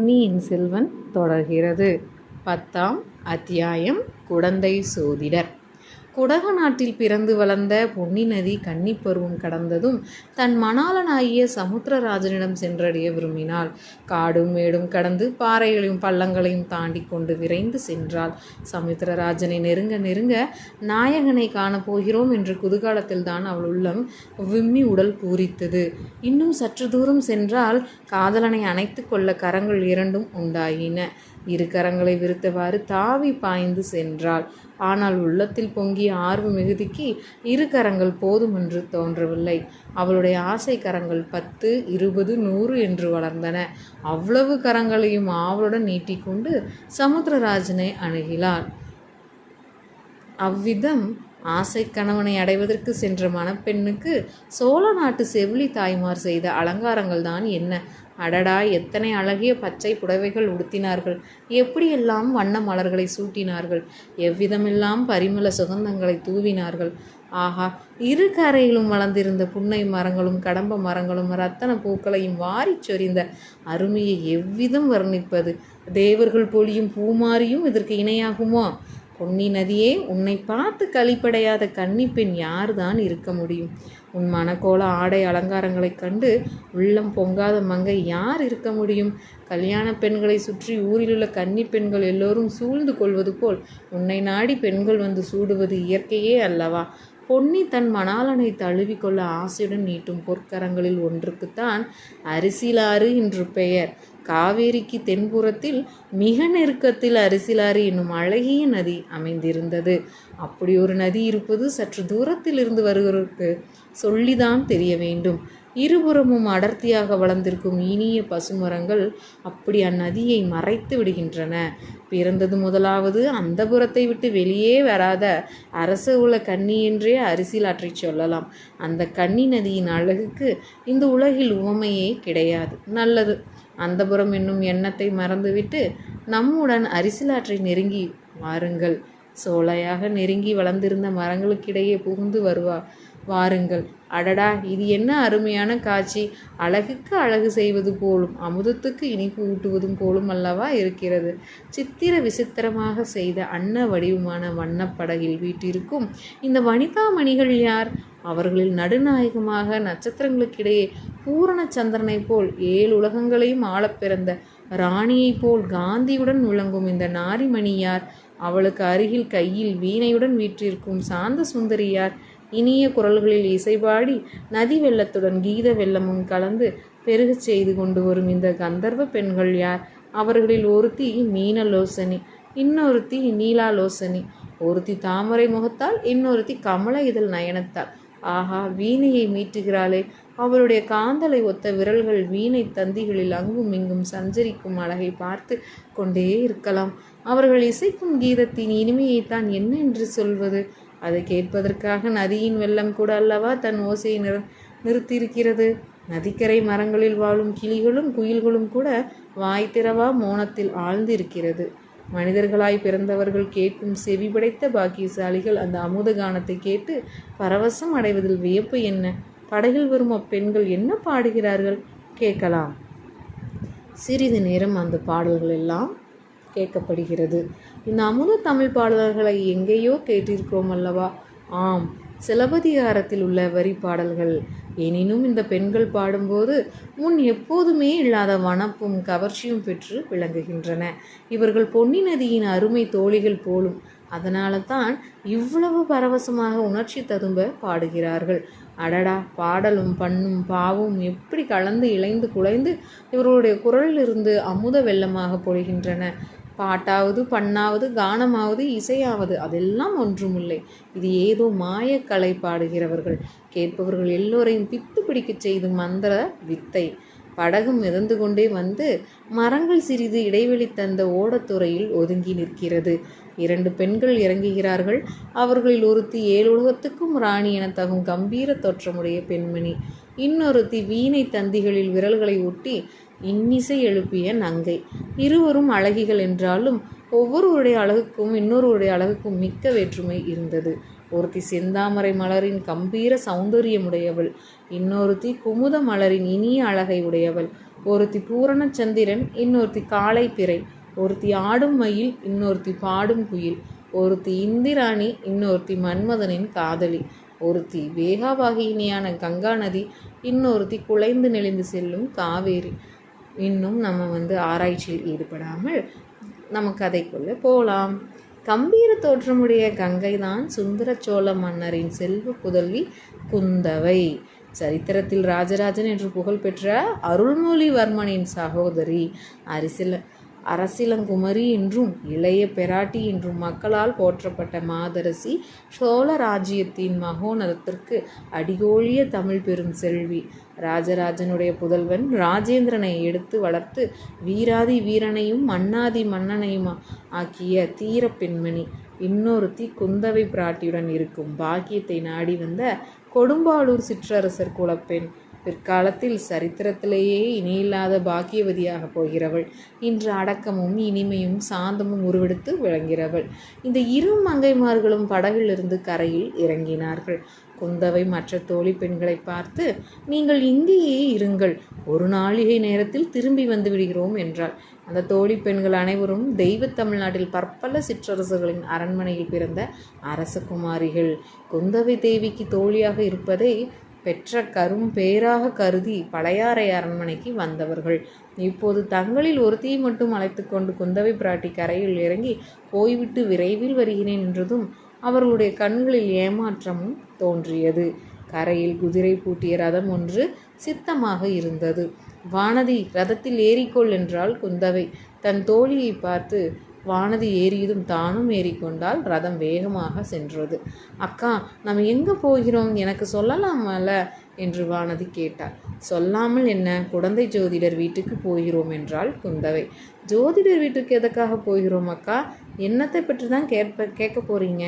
பொன்னியின் செல்வன் தொடர்கிறது. பத்தாம் அத்தியாயம் குடந்தை சோதிடர். குடக நாட்டில் பிறந்து வளர்ந்த பொன்னி நதி கன்னிப் பருவம் கடந்ததும் தன் மணாளனாகிய சமுத்திரராஜனிடம் சென்றடைய விரும்பினாள். காடும் மேடும் கடந்து பாறைகளையும் பள்ளங்களையும் தாண்டி கொண்டு விரைந்து சென்றாள். சமுத்திரராஜனை நெருங்க நெருங்க நாயகனை காணப்போகிறோம் என்ற குதூகலத்தில்தான் அவள் உள்ளம் விம்மி உடல் பூரித்தது. இன்னும் சற்று தூரம் சென்றால் காதலனை அணைத்து கொள்ள கரங்கள் இரண்டும் உண்டாயின. இரு கரங்களை விரித்தவாறு தாவி பாய்ந்து சென்றாள். ஆனால் உள்ளத்தில் பொங்கிய ஆர்வ மிகுதிக்கு இரு கரங்கள் போதுமென்று தோன்றவில்லை. அவளுடைய ஆசை கரங்கள் பத்து இருபது நூறு என்று வளர்ந்தன. அவ்வளவு கரங்களையும் ஆவலுடன் நீட்டிக்கொண்டு சமுத்திரராஜனை அணுகினாள். அவ்விதம் ஆசை கணவனை அடைவதற்கு சென்ற மணப்பெண்ணுக்கு சோழ நாட்டு செவிலி தாய்மார் செய்த அலங்காரங்கள் தான் என்ன? அடடா எத்தனை அழகிய பச்சை புடவைகள் உடுத்தினார்கள். எப்படியெல்லாம் வண்ண மலர்களை சூட்டினார்கள். எவ்விதமெல்லாம் பரிமள சுகந்தங்களை தூவினார்கள். ஆஹா இரு கரையிலும் வளர்ந்திருந்த புன்னை மரங்களும் கடம்ப மரங்களும் ரத்தன பூக்களையும் வாரிச் சொரிந்த அருமையை எவ்விதம் வர்ணிப்பது? தேவர்கள் பொழியும் பூமாரியும் இதற்கு இணையாகுமோ? பொன்னி நதியே உன்னை பார்த்து கழிப்படையாத கன்னிப்பெண் யார்தான் இருக்க முடியும்? உன் மனக்கோல ஆடை அலங்காரங்களைக் கண்டு உள்ளம் பொங்காத மங்கை யார் இருக்க முடியும்? கல்யாண பெண்களை சுற்றி ஊரிலுள்ள கன்னி பெண்கள் எல்லோரும் சூழ்ந்து கொள்வது போல் உன்னை நாடி பெண்கள் வந்து சூடுவது இயற்கையே அல்லவா? பொன்னி தன் மணாலனை தழுவிக்கொள்ள ஆசையுடன் நீட்டும் பொற்கரங்களில் ஒன்றுக்குத்தான் அரிசிலாறு என்று பெயர். காவேரிக்கு தென்புறத்தில் மிக நெருக்கத்தில் அரிசிலாறு என்னும் அழகிய நதி அமைந்திருந்தது. அப்படி ஒரு நதி இருப்பது சற்று தூரத்தில் இருந்து வருவதற்கு சொல்லிதான் தெரிய வேண்டும். இருபுறமும் அடர்த்தியாக வளர்ந்திருக்கும் இனிய பசுமரங்கள் அப்படி அந்நதியை மறைத்து விடுகின்றன. பிறந்தது முதலாவது அந்த புறத்தை விட்டு வெளியே வராத அரச உல கன்னி என்றே அரிசிலாற்றை சொல்லலாம். அந்த கன்னி நதியின் அழகுக்கு இந்த உலகில் உவமையே கிடையாது. நல்லது. அந்தபுரம் என்னும் எண்ணத்தை மறந்துவிட்டு நம்முடன் அரிசிலாற்றை நெருங்கி வாருங்கள். சோலையாக நெருங்கி வளர்ந்திருந்த மரங்களுக்கிடையே புகுந்து வருவா. வாருங்கள். அடடா இது என்ன அருமையான காட்சி. அழகுக்கு அழகு செய்வது போலும் அமுதத்துக்கு இனிப்பு ஊட்டுவதும் போலும் அல்லவா இருக்கிறது. சித்திர விசித்திரமாக செய்த அன்ன வடிவமான வண்ணப்படகில் வீட்டிற்கும் இந்த வனிதாமணிகள் யார்? அவர்களில் நடுநாயகமாக நட்சத்திரங்களுக்கிடையே பூரண சந்திரனைப் போல் ஏழு உலகங்களையும் ஆளப் பிறந்த ராணியைப் போல் காந்தியுடன் விளங்கும் இந்த நாரிமணியார் அவளுக்கு அருகில் கையில் வீணையுடன் வீற்றிருக்கும் சாந்த சுந்தரியார் இனிய குரல்களில் இசைபாடி நதி வெள்ளத்துடன் கீத வெள்ளமும் கலந்து பெருகச் செய்து கொண்டு வரும் இந்த கந்தர்வ பெண்கள் யார்? அவர்களில் ஒருத்தி மீனலோசனி இன்னொருத்தி நீலாலோசனி. ஒருத்தி தாமரை முகத்தால் இன்னொருத்தி கமல இதழ் நயனத்தால். ஆஹா வீணையை மீட்டுகிறாளே. அவருடைய காந்தலை ஒத்த விரல்கள் வீணை தந்திகளில் அங்கும் இங்கும் சஞ்சரிக்கும் அழகை பார்த்து கொண்டே இருக்கலாம். அவர்கள் இசைக்கும் கீதத்தின் இனிமையைத்தான் என்ன என்று சொல்வது? அதை கேட்பதற்காக நதியின் வெள்ளம் கூட அல்லவா தன் ஓசையை நிற நிறுத்தியிருக்கிறது. நதிக்கரை மரங்களில் வாழும் கிளிகளும் குயில்களும் கூட வாய் திறவா மோனத்தில் ஆழ்ந்திருக்கிறது. மனிதர்களாய் பிறந்தவர்கள் கேட்கும் செவி படைத்த பாக்கியசாலிகள் அந்த அமுத கானத்தை கேட்டு பரவசம் அடைவதில் வியப்பு என்ன? படகில் வரும் அப்பெண்கள் என்ன பாடுகிறார்கள்? கேட்கலாம். சிறிது நேரம் அந்த பாடல்கள் எல்லாம் கேட்கப்படுகிறது. இந்த அமுத தமிழ் பாடல்களை எங்கேயோ கேட்டிருக்கிறோம் அல்லவா? ஆம் சிலப்பதிகாரத்தில் உள்ள வரி பாடல்கள் எனினும் இந்த பெண்கள் பாடும்போது முன் எப்போதுமே இல்லாத வனப்பும் கவர்ச்சியும் பெற்று விளங்குகின்றன. இவர்கள் பொன்னி நதியின் அருமை தோழிகள் போலும். அதனால தான் இவ்வளவு பரவசமாக உணர்ச்சி ததும்ப பாடுகிறார்கள். அடடா பாடலும் பண்ணும் பாவும் எப்படி கலந்து இழைந்து குலைந்து இவர்களுடைய குரலிலிருந்து அமுத வெள்ளமாக பொழிகின்றன. பாட்டாவது பண்ணாவது கானமாவது இசையாவது அதெல்லாம் ஒன்றுமில்லை. இது ஏதோ மாயக்கலை பாடுகிறவர்கள். கேட்பவர்கள் எல்லோரையும் பித்து பிடிக்கச் செய்து மந்திர வித்தை. படகு மிதந்து கொண்டே வந்து மரங்கள் சிறிது இடைவெளி தந்த ஓடத்துறையில் ஒதுங்கி நிற்கிறது. இரண்டு பெண்கள் இறங்குகிறார்கள். அவர்களில் ஒருத்தி ஏழுலகத்துக்கும் ராணி என தகும் கம்பீர தோற்றமுடைய பெண்மணி. இன்னொருத்தி வீணை தந்திகளில் விரல்களை ஒட்டி இன்னிசை எழுப்பிய நங்கை. இருவரும் அழகிகள் என்றாலும் ஒவ்வொருவருடைய அழகுக்கும் இன்னொருவருடைய அழகுக்கும் மிக்க வேற்றுமை இருந்தது. ஒருத்தி செந்தாமரை மலரின் கம்பீர சௌந்தரியமுடையவள் இன்னொருத்தி குமுத மலரின் இனிய அழகை உடையவள் ஒருத்தி பூரணச்சந்திரன் இன்னொருத்தி காளை பிறை ஒருத்தி ஆடும் மயில் இன்னொருத்தி பாடும் குயில் ஒருத்தி இந்திராணி இன்னொருத்தி மன்மதனின் காதலி ஒருத்தி வேகாவாகினியான கங்கா நதி இன்னொருத்தி குலைந்து நெளிந்து செல்லும் காவேரி. இன்னும் நம்ம வந்து ஆராய்ச்சியில் ஈடுபடாமல் நம்ம கதைக்குள்ளே போகலாம் கம்பீர தோற்றமுடைய கங்கை தான் சுந்தர சோழ மன்னரின் செல்வ புதல்வி குந்தவை. சரித்திரத்தில் ராஜராஜன் என்று புகழ்பெற்ற அருள்மொழிவர்மனின் சகோதரி அரிசில அரசிலங்குமரி என்றும் இளைய பெராட்டி என்றும் மக்களால் போற்றப்பட்ட மாதரசி சோழ ராஜ்யத்தின் மகோனதத்திற்கு அடிகோழிய தமிழ் பெரும் செல்வி ராஜராஜனுடைய புதல்வன் ராஜேந்திரனை எடுத்து வளர்த்து வீராதி வீரனையும் மன்னாதி மன்னனையும் ஆக்கிய தீர பெண்மணி. இன்னொருத்தி குந்தவை பிராட்டியுடன் இருக்கும் பாக்கியத்தை நாடி வந்த கொடும்பாளூர் சிற்றரசர் குலப்பெண். பிற்காலத்தில் சரித்திரத்திலேயே இணையில்லாத பாக்கியவதியாக போகிறவள். இன்று அடக்கமும் இனிமையும் சாந்தமும் உருவெடுத்து விளங்கிறவள் இந்த இரு மங்கைமார்களும் படகிலிருந்து கரையில் இறங்கினார்கள். குந்தவை மற்ற தோழி பெண்களை பார்த்து நீங்கள் இங்கேயே இருங்கள். ஒரு நாளிகை நேரத்தில் திரும்பி வந்து விடுகிறோம் என்றாள். அந்த தோழி பெண்கள் அனைவரும் தெய்வ தமிழ்நாட்டில் பற்பல சிற்றரசுகளின் அரண்மனையில் பிறந்த அரசகுமாரிகள் குந்தவை தேவிக்கு தோழியாக இருப்பதை பெற்ற கரும் பேராக கருதி பழையாறை அரண்மனைக்கு வந்தவர்கள். இப்போது தங்களில் ஒருத்தியை மட்டும் அழைத்து கொண்டு குந்தவை பிராட்டி கரையில் இறங்கி போய்விட்டு விரைவில் வருகிறேன் என்றதும் அவர்களுடைய கண்களில் ஏமாற்றமும் தோன்றியது. கரையில் குதிரை பூட்டிய ரதம் ஒன்று சித்தமாக இருந்தது. வானதி ரதத்தில் ஏறிக்கொள் என்றால் குந்தவை. தன் தோழியை பார்த்து வானதி ஏறியதும் தானும் ஏறிக்கொண்டால் ரதம் வேகமாக சென்றது. அக்கா நம்ம எங்கே போகிறோம்? எனக்கு சொல்லலாமல? என்று வானதி கேட்டாள். சொல்லாமல் என்ன? குழந்தை ஜோதிடர் வீட்டுக்கு போகிறோம் என்றாள் குந்தவை. ஜோதிடர் வீட்டுக்கு எதுக்காக போகிறோம் அக்கா? என்னத்தை பற்றி தான் கேட்ப கேட்க போறீங்க?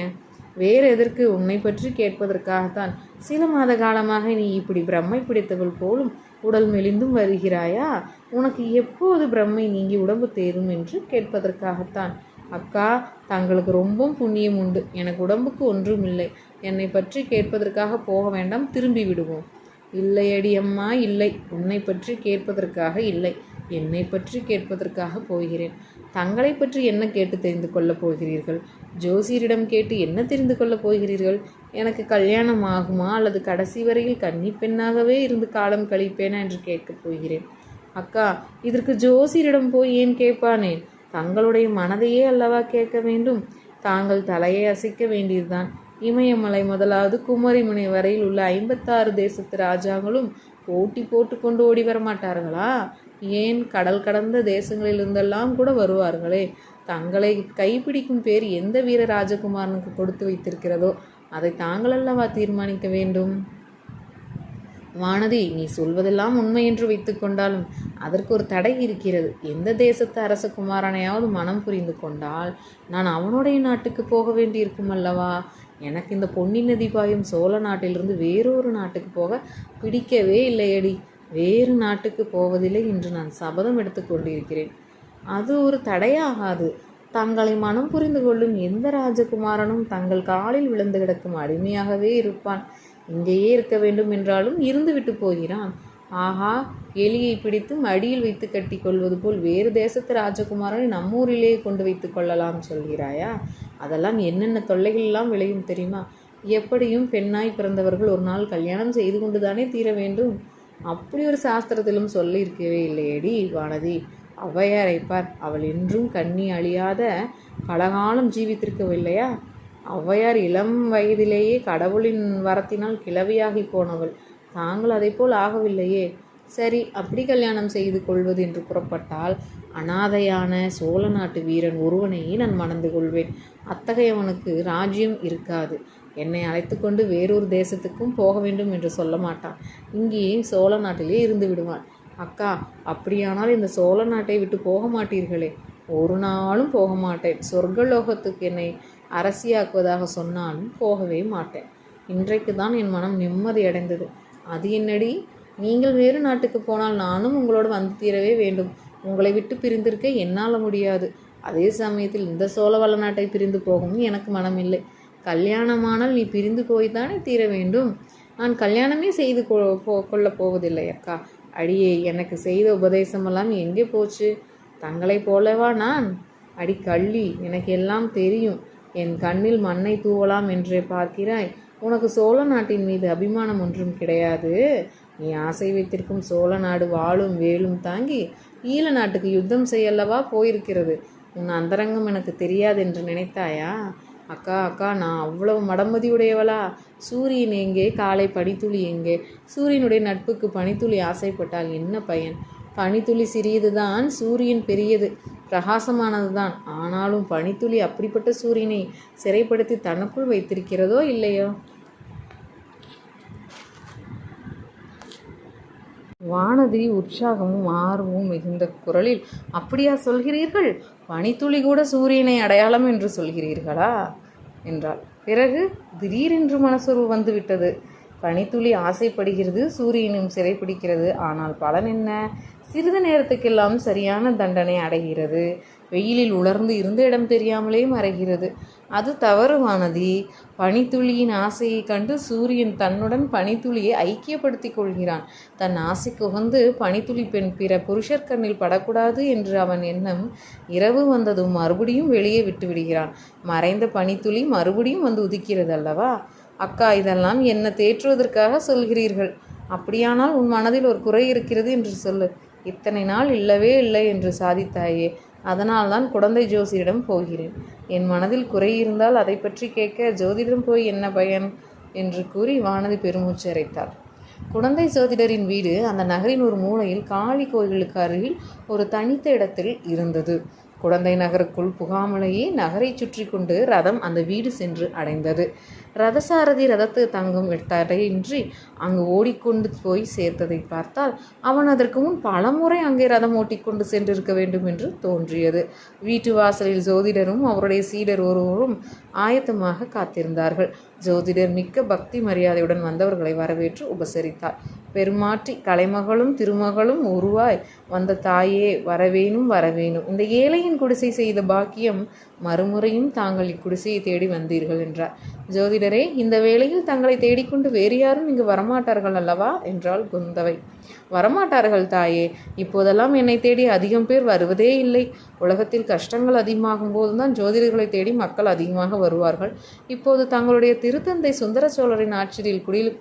வேறு எதற்கு உன்னை பற்றி கேட்பதற்காகத்தான்? சில மாத காலமாக நீ இப்படி பிரம்மை பிடித்தவள் போலும் உடல் மெலிந்தும் வருகிறாயா? உனக்கு எப்போது பிரம்மை நீங்கி உடம்பு தேரும் என்று கேட்பதற்காகத்தான். அக்கா தங்களுக்கு ரொம்பவும் புண்ணியம் உண்டு. எனக்கு உடம்புக்கு ஒன்றும் இல்லை. என்னை பற்றி கேட்பதற்காக போக வேண்டாம். திரும்பி விடுவோம். இல்லையடி அம்மா இல்லை. உன்னை பற்றி கேட்பதற்காக இல்லை. என்னை பற்றி கேட்பதற்காக போகிறேன். தங்களை பற்றி என்ன கேட்டு தெரிந்து கொள்ளப் போகிறீர்கள்? ஜோசியரிடம் கேட்டு என்ன தெரிந்து கொள்ளப் போகிறீர்கள்? எனக்கு கல்யாணம் ஆகுமா? அல்லது கடைசி வரையில் கன்னி பெண்ணாகவே இருந்து காலம் கழிப்பேனா என்று கேட்கப் போகிறேன். அக்கா இதற்கு ஜோசியரிடம் போய் ஏன் கேட்பானேன் தங்களுடைய மனதையே அல்லவா கேட்க வேண்டும்? தாங்கள் தலையை அசைக்க வேண்டியதுதான். இமயமலை முதலாவது குமரிமுனை வரையில் உள்ள ஐம்பத்தாறு தேசத்து ராஜாங்களும் போட்டி போட்டு கொண்டு ஓடி வர மாட்டார்களா ஏன் கடல் கடந்த தேசங்களிலிருந்தெல்லாம் கூட வருவார்களே? தங்களை கைப்பிடிக்கும் பேர் எந்த வீர ராஜகுமாரனுக்கு கொடுத்து வைத்திருக்கிறதோ அதை தாங்கள் அல்லவா தீர்மானிக்க வேண்டும்? வானதி நீ சொல்வதெல்லாம் உண்மை என்று வைத்துக்கொண்டாலும் அதற்கு ஒரு தடை இருக்கிறது. எந்த தேசத்து அரசகுமாரனையாவது மனம் புரிந்து கொண்டால் நான் அவனுடைய நாட்டுக்கு போக வேண்டியிருக்கும் அல்லவா? எனக்கு இந்த பொன்னி நதி பாயும் சோழ நாட்டிலிருந்து வேறொரு நாட்டுக்கு போக பிடிக்கவே இல்லையடி. வேறு நாட்டுக்கு போவதில்லை என்று நான் சபதம் எடுத்துக்கொண்டிருக்கிறேன் அது ஒரு தடையாகாது. தங்களை மனம் புரிந்து கொள்ளும் எந்த ராஜகுமாரனும் தங்கள் காலில் விழுந்து கிடக்கும் அடிமையாகவே இருப்பான். இங்கேயே இருக்க வேண்டும் என்றாலும் இருந்துவிட்டு போகிறான். ஆஹா எலியை பிடித்து மடியில் வைத்து கட்டி கொள்வது போல் வேறு தேசத்து ராஜகுமாரனை நம்மூரிலே கொண்டு வைத்து கொள்ளலாம் சொல்கிறாயா? அதெல்லாம் என்னென்ன தொல்லைகள் எல்லாம் விளையும் தெரியுமா? எப்படியும் பெண்ணாய் பிறந்தவர்கள் ஒரு நாள் கல்யாணம் செய்து கொண்டுதானே தீர வேண்டும்? அப்படி ஒரு சாஸ்திரத்திலும் சொல்லியிருக்கவே இல்லையேடி வானதி. ஔவையாரைப்பார் அவள் என்றும் கண்ணி அழியாத பலகாலம் ஜீவித்திருக்கவில்லையா? ஔவையார் இளம் வயதிலேயே கடவுளின் வரத்தினால் கிளவியாகி போனவள். தாங்கள் அதைப்போல் ஆகவில்லையே. சரி அப்படி கல்யாணம் செய்து கொள்வது என்று புறப்பட்டால் அனாதையான சோழ நாட்டு வீரன் ஒருவனையே நான் மணந்து கொள்வேன். அத்தகையவனுக்கு ராஜ்யம் இருக்காது. என்னை அழைத்து கொண்டு வேறொரு தேசத்துக்கும் போக வேண்டும் என்று சொல்ல மாட்டான். இங்கேயே சோழ நாட்டிலே இருந்து விடுவான் அக்கா அப்படியானால் இந்த சோழ நாட்டை விட்டு போக மாட்டீர்களே. ஒரு நாளும் போக மாட்டேன். சொர்க்கலோகத்துக்கு என்னை அரசியாக்குவதாக சொன்னாலும் போகவே மாட்டேன். இன்றைக்கு தான் என் மனம் நிம்மதி அடைந்தது. அது என்னடி? நீங்கள் வேறு நாட்டுக்கு போனால் நானும் உங்களோடு வந்து தீரவே வேண்டும். உங்களை விட்டு பிரிந்திருக்க என்னால் முடியாது. அதே சமயத்தில் இந்த சோழவள நாட்டை பிரிந்து போகவும் எனக்கு மனமில்லை. கல்யாணமானால் நீ பிரிந்து போய்தானே தீர வேண்டும். நான் கல்யாணமே செய்து கொ போ கொள்ளப் போவதில்லை அக்கா. அடியே எனக்கு செய்த உபதேசமெல்லாம் எங்கே போச்சு? தங்களைப் போலவா நான்? அடி கள்ளி எனக்கு எல்லாம் தெரியும். என் கண்ணில் மண்ணை தூவலாம் என்றே பார்க்கிறாய். உனக்கு சோழ நாட்டின் மீது அபிமானம் ஒன்றும் கிடையாது. நீ ஆசை வைத்திருக்கும் சோழ நாடு வாளும் வேலும் தாங்கி ஈழ நாட்டுக்கு யுத்தம் செய்யல்லவா போயிருக்கிறது? உன் அந்தரங்கம் எனக்கு தெரியாது என்று நினைத்தாயா? அக்கா அக்கா நான் அவ்வளவு மடமதியுடையவளா சூரியன் எங்கே? காலை பனித்துளி எங்கே? சூரியனுடைய நட்புக்கு பனித்துளி ஆசைப்பட்டால் என்ன பயன்? பனித்துளி சிறியதுதான் சூரியன் பெரியது பிரகாசமானது தான் ஆனாலும் பனித்துளி அப்படிப்பட்ட சூரியனை சிறைப்படுத்தி தனக்குள் வைத்திருக்கிறதோ இல்லையோ? வானதி உற்சாகமும் ஆர்வமும் மிகுந்த குரலில் அப்படியா சொல்கிறீர்கள்? பனித்துளி கூட சூரியனை அடையாளம் என்று சொல்கிறீர்களா? என்றாள். பிறகு திடீரென்று மனசுரு வந்துவிட்டது. பனித்துளி ஆசைப்படுகிறது சூரியனும் சிறைப்பிடிக்கிறது ஆனால் பலன் என்ன? சிறிது நேரத்துக்கெல்லாம் சரியான தண்டனை அடைகிறது. வெயிலில் உலர்ந்து இருந்த இடம் தெரியாமலே மறைகிறது. அது தவறு வானதி பனித்துளியின் ஆசையை கண்டு சூரியன் தன்னுடன் பனித்துளியை ஐக்கியப்படுத்திக் கொள்கிறான். தன் ஆசைக்கு உகந்து பனித்துளி பெண் பிற புருஷர் கண்ணில் படக்கூடாது என்று அவன் எண்ணம் இரவு வந்ததும் மறுபடியும் வெளியே விட்டுவிடுகிறான் மறைந்த பனித்துளி மறுபடியும் வந்து உதிக்கிறது அல்லவா? அக்கா இதெல்லாம் என்ன தேற்றுவதற்காக சொல்கிறீர்கள்? அப்படியானால் உன் மனதில் ஒரு குறை இருக்கிறது என்று சொல்லு. இத்தனை நாள் இல்லவே இல்லை என்று சாதித்தாயே. அதனால்தான் குழந்தை ஜோசியிடம் போகிறேன். என் மனதில் குறை இருந்தால் அதை பற்றி கேட்க ஜோதிடம் போய் என்ன பயன்? என்று கூறி வானதி பெருமூச்சு அரைத்தாள். குழந்தை ஜோதிடரின் வீடு அந்த நகரின் ஒரு மூலையில் காளி கோயிலுக்கு அருகில் ஒரு தனித்த இடத்தில் இருந்தது. குழந்தை நகருக்குள் புகாமலேயே நகரை சுற்றி கொண்டு ரதம் அந்த வீடு சென்று அடைந்தது. ரதசாரதி ரதத்து தங்கும் தடையின்றி அங்கு ஓடிக்கொண்டு போய் சேர்த்ததை பார்த்தால் அவன் அதற்கு முன் பலமுறை அங்கே ரதம் ஓட்டிக்கொண்டு சென்றிருக்க வேண்டும் என்று தோன்றியது. வீட்டு வாசலில் ஜோதிடரும் அவருடைய சீடர் ஒருவரும் ஆயத்தமாக காத்திருந்தார்கள். ஜோதிடர் மிக்க பக்தி மரியாதையுடன் வந்தவர்களை வரவேற்று உபசரித்தார். பெருமாற்றி கலைமகளும் திருமகளும் உருவாய் வந்த தாயே வரவேணும் வரவேணும். இந்த ஏழையின் குடிசை செய்த பாக்கியம் மறுமுறையும் தாங்கள் இக்குடிசையை தேடி வந்தீர்கள் என்றார். ஜோதிடரே இந்த வேளையில் தங்களை தேடிக்கொண்டு வேறு யாரும் இங்கு வரமாட்டார்கள் அல்லவா? என்றாள் குந்தவை. வரமாட்டார்கள் தாயே இப்போதெல்லாம் என்னை தேடி அதிகம் பேர் வருவதே இல்லை. உலகத்தில் கஷ்டங்கள் அதிகமாகும் போதுதான் ஜோதிடர்களை தேடி மக்கள் அதிகமாக வருவார்கள். இப்போது தங்களுடைய திருத்தந்தை சுந்தர சோழரின் ஆட்சியில் குடியில்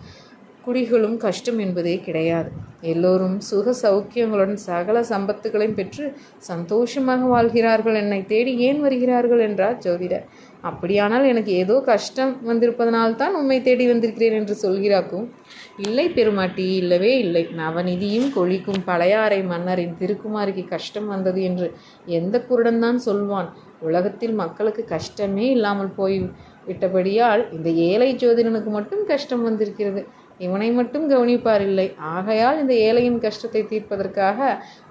குடிகளும் கஷ்டம் என்பதே கிடையாது. எல்லோரும் சுக சௌக்கியங்களுடன் சகல சம்பத்துகளையும் பெற்று சந்தோஷமாக வாழ்கிறார்கள். என்னை தேடி ஏன் வருகிறார்கள் என்றார் ஜோதிடர். அப்படியானால் எனக்கு ஏதோ கஷ்டம் வந்திருப்பதனால்தான் உண்மை தேடி வந்திருக்கிறேன் என்று சொல்கிறாக்கும். இல்லை பெருமாட்டி இல்லவே இல்லை. நவநிதியும் கொழிக்கும் பழையாறை மன்னரின் திருக்குமாரிக்கு கஷ்டம் வந்தது என்று எந்த குருடன்தான் சொல்வான். உலகத்தில் மக்களுக்கு கஷ்டமே இல்லாமல் போய் விட்டபடியால் இந்த ஏழை ஜோதிடனுக்கு மட்டும் கஷ்டம் வந்திருக்கிறது. இவனை மட்டும் கவனிப்பார் இல்லை ஆகையால் இந்த ஏழையின் கஷ்டத்தை தீர்ப்பதற்காக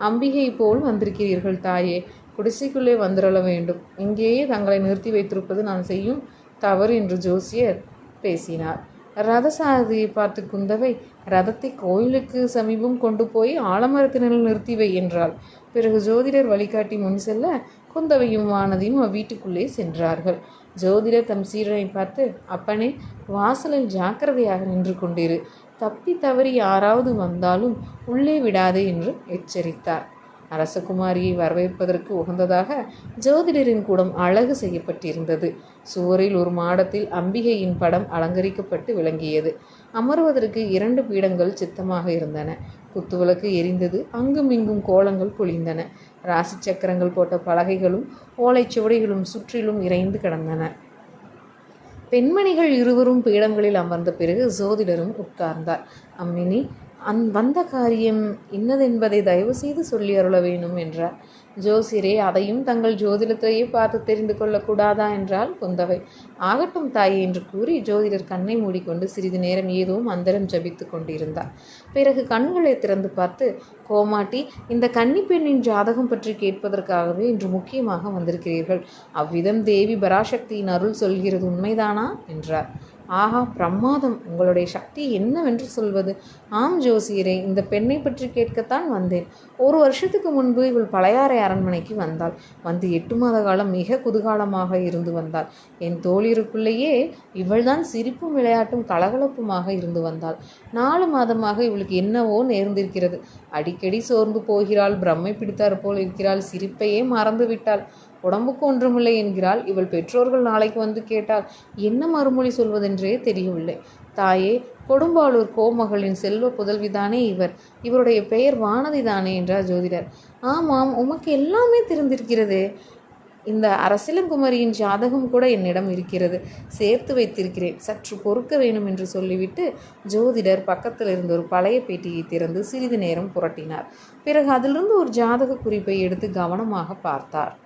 அம்பிகை போல் வந்திருக்கிறீர்கள் தாயே. குடிசைக்குள்ளே வந்துடல வேண்டும். இங்கேயே தங்களை நிறுத்தி வைத்திருப்பது நான் செய்யும் தவறு என்று ஜோசியர் பேசினார். ரதசாரதியை பார்த்து குந்தவை ரதத்தை கோயிலுக்கு சமீபம் கொண்டு போய் ஆலமரத்தினில் நிறுத்தி வை என்றாள். பிறகு ஜோதிடர் வழிகாட்டி முன் செல்ல குந்தவையும் வானதியும் அவ்வீட்டுக்குள்ளே சென்றார்கள். ஜோதிடர் தம் சீடனை பார்த்து அப்பனே வாசலில் ஜாக்கிரதையாக நின்று கொண்டிரு. தப்பி தவறி யாராவது வந்தாலும் உள்ளே விடாதே என்று எச்சரித்தார். அரசகுமாரியை வரவேற்பதற்கு உகந்ததாக ஜோதிடரின் கூடம் அழகு செய்யப்பட்டிருந்தது. சுவரில் ஒரு மாடத்தில் அம்பிகையின் படம் அலங்கரிக்கப்பட்டு விளங்கியது. அமர்வதற்கு இரண்டு பீடங்கள் சித்தமாக இருந்தன. குத்துவிளக்கு எரிந்தது அங்கும் இங்கும் கோலங்கள் பொழிந்தன. ராசி சக்கரங்கள் போட்ட பலகைகளும் ஓலைச்சுவடிகளும் சுற்றிலும் இறைந்து கிடந்தன. பெண்மணிகள் இருவரும் பீடங்களில் அமர்ந்த பிறகு ஜோதிடரும் உட்கார்ந்தார். அம்மினி அந் வந்த காரியம் இன்னதென்பதை தயவு செய்து சொல்லி அருள வேணும் என்றார். ஜோசியரே அதையும் தங்கள் ஜோதிடத்தையே பார்த்து தெரிந்து கொள்ளக்கூடாதா என்றால் குந்தவை. ஆகட்டும் தாயே என்று கூறி ஜோதிடர் கண்ணை மூடிக்கொண்டு சிறிது நேரம் ஏதோ மந்திரம் ஜபித்து கொண்டிருந்தார். பிறகு கண்களை திறந்து பார்த்து கோமாட்டி இந்த கன்னி பெண்ணின் ஜாதகம் பற்றி கேட்பதற்காகவே இன்று முக்கியமாக வந்திருக்கிறீர்கள். அவ்விதம் தேவி பராசக்தியின் அருள் சொல்கிறது உண்மைதானா? என்றார். ஆஹா பிரமாதம். உங்களுடைய சக்தி என்னவென்று சொல்வது? ஆம் ஜோசியரே இந்த பெண்ணை பற்றி கேட்கத்தான் வந்தேன். ஒரு வருஷத்துக்கு முன்பு இவள் பழையாறை அரண்மனைக்கு வந்தாள். வந்து எட்டு மாத காலம் மிக குதூகாலமாக இருந்து வந்தாள். என் தோழியருக்குள்ளேயே இவள்தான் சிரிப்பும் விளையாட்டும் கலகலப்புமாக இருந்து வந்தாள். நாலு மாதமாக இவளுக்கு என்னவோ நேர்ந்திருக்கிறது. அடிக்கடி சோர்ந்து போகிறாள் பிரம்மை பிடித்தாற் போல் இருக்கிறாள் சிரிப்பையே மறந்து விட்டாள் உடம்புக்கு ஒன்றுமில்லை என்கிறாள். இவள் பெற்றோர்கள் நாளைக்கு வந்து கேட்டால் என்ன மறுமொழி சொல்வதென்றே தெரியவில்லை. தாயே கொடும்பாளூர் கோமகளின் செல்வ புதல்விதானே இவர். இவருடைய பெயர் வானதி தானே என்றார் ஜோதிடர். ஆமாம் உமக்கு எல்லாமே தெரிந்திருக்கிறது. இந்த அரசிலங்குமரியின் ஜாதகம் கூட என்னிடம் இருக்கிறது. சேர்த்து வைத்திருக்கிறேன். சற்று பொறுக்க வேணும் என்று சொல்லிவிட்டு ஜோதிடர் பக்கத்தில் இருந்த ஒரு பழைய பேட்டியை திறந்து சிறிது நேரம் புரட்டினார். பிறகு அதிலிருந்து ஒரு ஜாதக குறிப்பை எடுத்து கவனமாக பார்த்தார்.